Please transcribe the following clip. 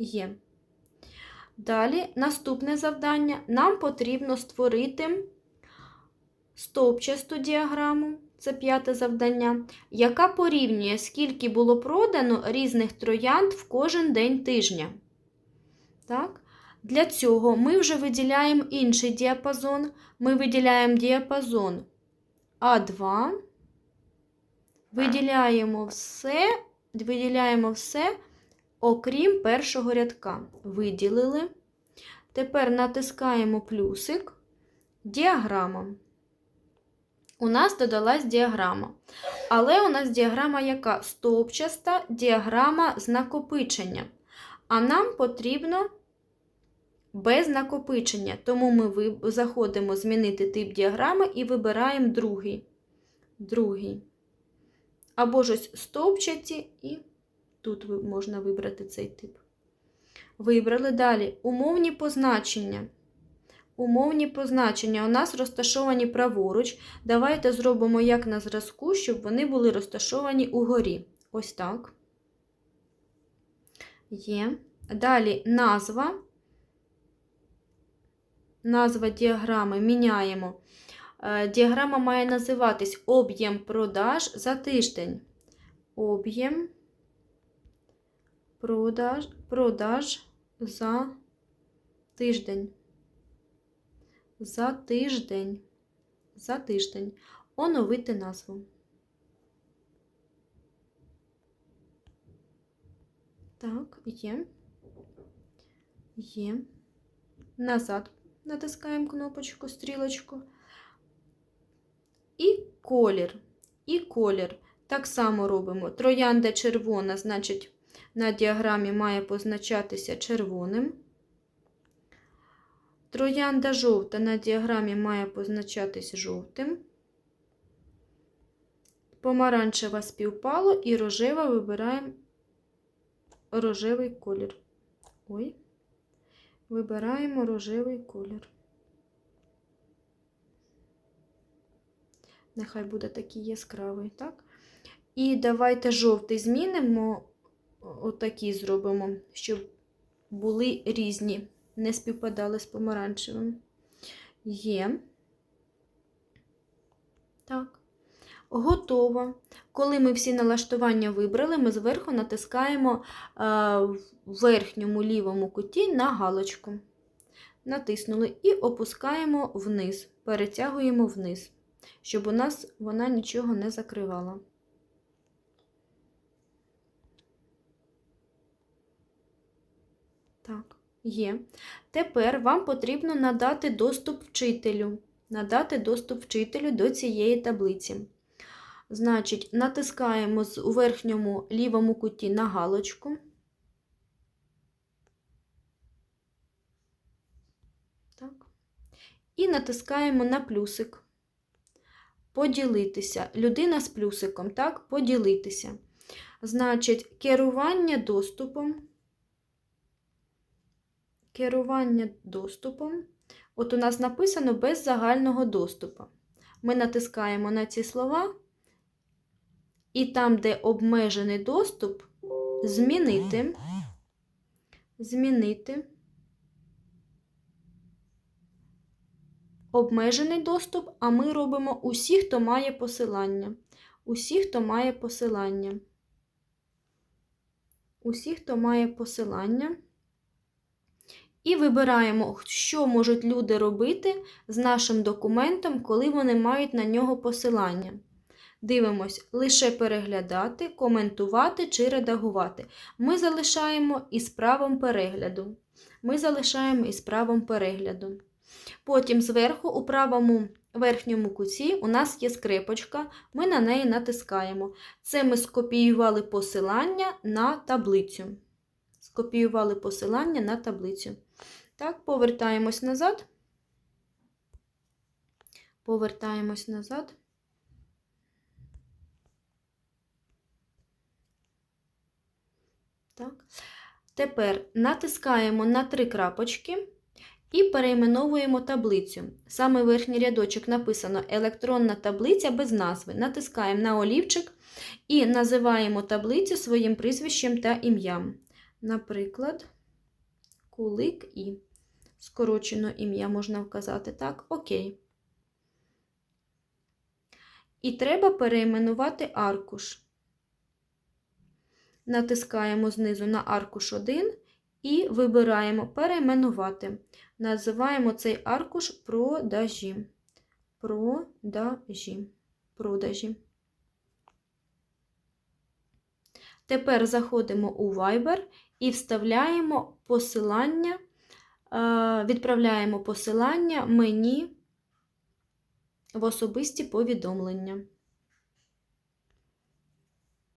Є. Далі, наступне завдання. Нам потрібно створити стовпчасту діаграму, це п'яте завдання, яка порівнює, скільки було продано різних троянд в кожен день тижня. Так? Для цього ми вже виділяємо інший діапазон. Ми виділяємо діапазон А2. Виділяємо все, виділяємо все, окрім першого рядка. Виділили. Тепер натискаємо плюсик. Діаграма. У нас додалась діаграма. Але у нас діаграма яка? Стовпчаста діаграма з накопиченням. А нам потрібно без накопичення. Тому ми заходимо змінити тип діаграми і вибираємо другий. Другий. Або ж ось стовпчаті, і тут можна вибрати цей тип. Вибрали далі умовні позначення. Умовні позначення у нас розташовані праворуч. Давайте зробимо як на зразку, щоб вони були розташовані угорі. Ось так. Є. Далі назва. Назва діаграми міняємо. Е, Діаграма має називатись об'єм продаж за тиждень. Об'єм продаж, продаж за тиждень. За тиждень. За тиждень. Оновити назву. Так, є. Є. Назад натискаємо кнопочку, стрілочку. І колір. І колір. Так само робимо. Троянда червона, значить, на діаграмі має позначатися червоним. Троянда жовта на діаграмі має позначатись жовтим. Помаранчева співпало і рожева вибираємо рожевий колір. Ой, вибираємо рожевий колір. Нехай буде такий яскравий, так? І давайте жовтий змінимо, отакий зробимо, щоб були різні, не співпадали з помаранчевим. Є. Так. Готово. Коли ми всі налаштування вибрали, ми зверху натискаємо е, в верхньому лівому куті на галочку. Натиснули і опускаємо вниз, перетягуємо вниз, щоб у нас вона нічого не закривала. Так, є. Тепер вам потрібно надати доступ вчителю. Надати доступ вчителю до цієї таблиці. Значить, натискаємо у верхньому лівому куті на галочку. Так. І натискаємо на плюсик. Поділитися. Людина з плюсиком, так? Поділитися. Значить, керування доступом. Керування доступом. От у нас написано без загального доступу. Ми натискаємо на ці слова, і там, де обмежений доступ, змінити. Змінити. Обмежений доступ, а ми робимо усі, хто має посилання. Усі, хто має посилання. Усі, хто має посилання. І вибираємо, що можуть люди робити з нашим документом, коли вони мають на нього посилання. Дивимось, лише переглядати, коментувати чи редагувати. Ми залишаємо із правом перегляду. Ми залишаємо із правом перегляду. Потім зверху, у правому верхньому куті, у нас є скрипочка, ми на неї натискаємо. Це ми скопіювали посилання на таблицю. Скопіювали посилання на таблицю. Так, повертаємось назад. Повертаємось назад. Так. Тепер натискаємо на три крапочки і перейменовуємо таблицю. Саме верхній рядочок написано електронна таблиця без назви. Натискаємо на олівчик і називаємо таблицю своїм прізвищем та ім'ям. Наприклад, Кулик І. Скорочено ім'я можна вказати так. Окей. І треба перейменувати аркуш. Натискаємо знизу на аркуш 1 і вибираємо перейменувати. Називаємо цей аркуш продажі. Продажі. Продажі. Тепер заходимо у Viber і вставляємо посилання, відправляємо посилання мені в особисті повідомлення.